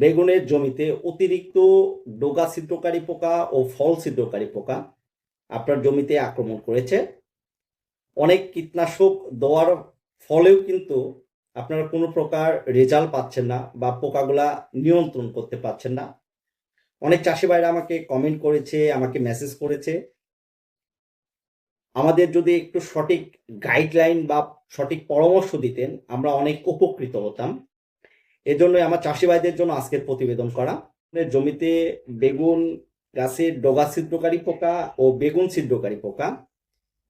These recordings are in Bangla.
বেগুনের জমিতে অতিরিক্ত ডোগা ছিদ্রকারী পোকা ও ফল ছিদ্রকারী পোকা আপনার জমিতে আক্রমণ করেছে। অনেক কীটনাশক দেওয়ার ফলেও কিন্তু আপনারা কোনো প্রকার রেজাল্ট পাচ্ছেন না বা পোকাগুলা নিয়ন্ত্রণ করতে পারছেন না। অনেক চাষি ভাইরা আমাকে কমেন্ট করেছে, আমাকে মেসেজ করেছে। আমাদের যদি একটু সঠিক গাইডলাইন বা সঠিক পরামর্শ দিতেন, আমরা অনেক উপকৃত হতাম। এজন্যই আমার চাষি ভাইদের জন্য আজকের প্রতিবেদন করা। জমিতে বেগুন গাছের ডগা ছিদ্রকারী পোকা ও বেগুন ছিদ্রকারী পোকা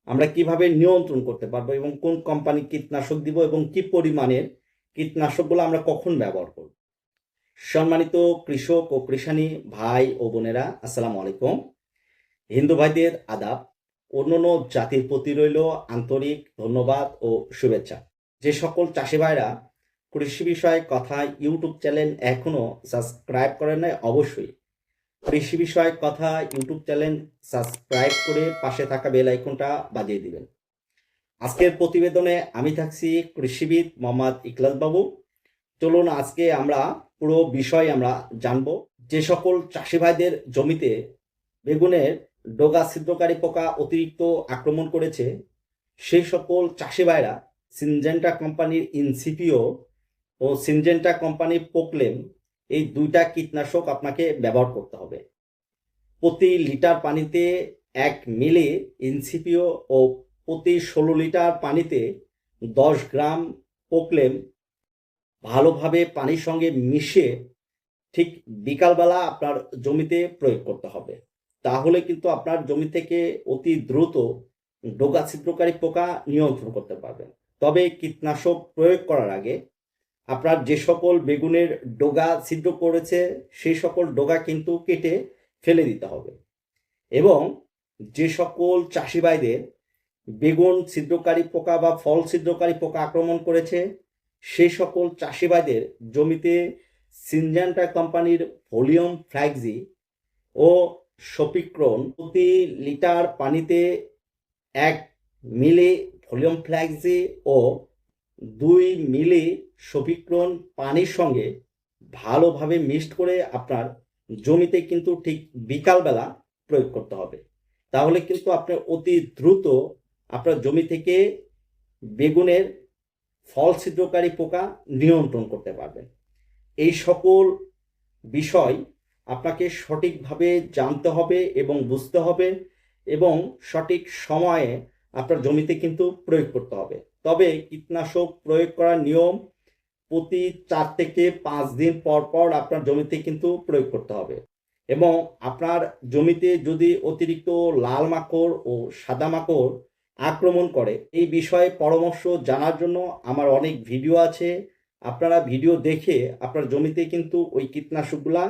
আমরা কীভাবে নিয়ন্ত্রণ করতে পারব এবং কোন কোম্পানি কীটনাশক দিব এবং কি পরিমাণের কীটনাশকগুলো আমরা কখন ব্যবহার করব? সম্মানিত কৃষক ও কৃষানী ভাই ও বোনেরা, আসসালামু আলাইকুম। হিন্দু ভাইদের আদাব, অন্যান্য জাতির প্রতি রইল আন্তরিক ধন্যবাদ ও শুভেচ্ছা। যে সকল চাষি ভাইরা কৃষি বিষয়ে কথা ইউটিউব চ্যানেল এখনও সাবস্ক্রাইব করেন নাই, অবশ্যই। কৃষি বিষয়ে কথা ইউটিউব চ্যানেল সাবস্ক্রাইব করে পাশে থাকা বেল আইকনটা বাজিয়ে দিবেন। আজকের প্রতিবেদনে আমি থাকছি কৃষিবিদ মোহাম্মদ ইকলাস বাবু। চলুন আজকে আমরা পুরো বিষয় আমরা জানব। যে সকল চাষি ভাইদের জমিতে বেগুনের ডোগা ছিদ্রকারী পোকা অতিরিক্ত আক্রমণ করেছে, সেই সকল চাষি ভাইরা সিনজেন্টা কোম্পানির ইনসিপিও ও সিনজেন্টা কোম্পানির পোকলেম এই দুইটা কীটনাশক আপনাকে ব্যবহার করতে হবে। প্রতি লিটার পানিতে এক মিলি ইনসিপিও ও প্রতি ষোলো লিটার পানিতে দশ গ্রাম পোকলেম ভালোভাবে পানির সঙ্গে মিশিয়ে ঠিক বিকালবেলা আপনার জমিতে প্রয়োগ করতে হবে। তাহলে কিন্তু আপনার জমি থেকে অতি দ্রুত ডোগা ছিদ্রকারী পোকা নিয়ন্ত্রণ করতে পারবেন। তবে কীটনাশক প্রয়োগ করার আগে আপনার যে সকল বেগুনের ডোগা ছিদ্র করেছে সেই সকল ডোগা কিন্তু কেটে ফেলে দিতে হবে। এবং যে সকল চাষি ভাইদের বেগুন ছিদ্রকারী পোকা বা ফল ছিদ্রকারী পোকা আক্রমণ করেছে সেই সকল চাষি ভাইদের জমিতে সিনজান্টা কোম্পানির ভলিউম ফ্ল্যাগজি ও সপিক্রন প্রতি লিটার পানিতে এক মিলি ভলিউম ফ্ল্যাগজি ও দুই মিলি সপিক্রন পানির সঙ্গে ভালোভাবে মিক্সড করে আপনার জমিতে কিন্তু ঠিক বিকালবেলা প্রয়োগ করতে হবে। তাহলে কিন্তু আপনি অতি দ্রুত আপনার জমি থেকে বেগুনের ফল ছিদ্রকারী পোকা নিয়ন্ত্রণ করতে পারবেন। এই সকল বিষয় আপনাকে সঠিকভাবে জানতে হবে এবং বুঝতে হবে এবং সঠিক সময়ে আপনার জমিতে কিন্তু প্রয়োগ করতে হবে। তবে কীটনাশক প্রয়োগ করার নিয়ম প্রতি চার থেকে পাঁচ দিন পর পর আপনার জমিতে কিন্তু প্রয়োগ করতে হবে। এবং আপনার জমিতে যদি অতিরিক্ত লাল মাকড় ও সাদা মাকড় আক্রমণ করে, এই বিষয়ে পরামর্শ জানার জন্য আমার অনেক ভিডিও আছে। আপনারা ভিডিও দেখে আপনার জমিতে কিন্তু ওই কীটনাশকগুলা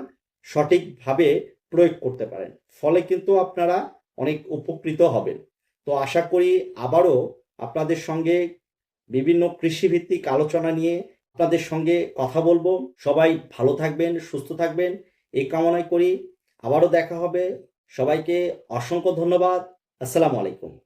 সঠিকভাবে প্রয়োগ করতে পারেন। ফলে কিন্তু আপনারা অনেক উপকৃত হবেন। তো আশা করি আবারও আপনাদের সঙ্গে বিভিন্ন কৃষিভিত্তিক আলোচনা নিয়ে আপনাদের সঙ্গে কথা বলব। সবাই ভালো থাকবেন, সুস্থ থাকবেন। এই কামনায় করি। আবারও দেখা হবে। সবাইকে অসংখ্য ধন্যবাদ। আসসালামু আলাইকুম।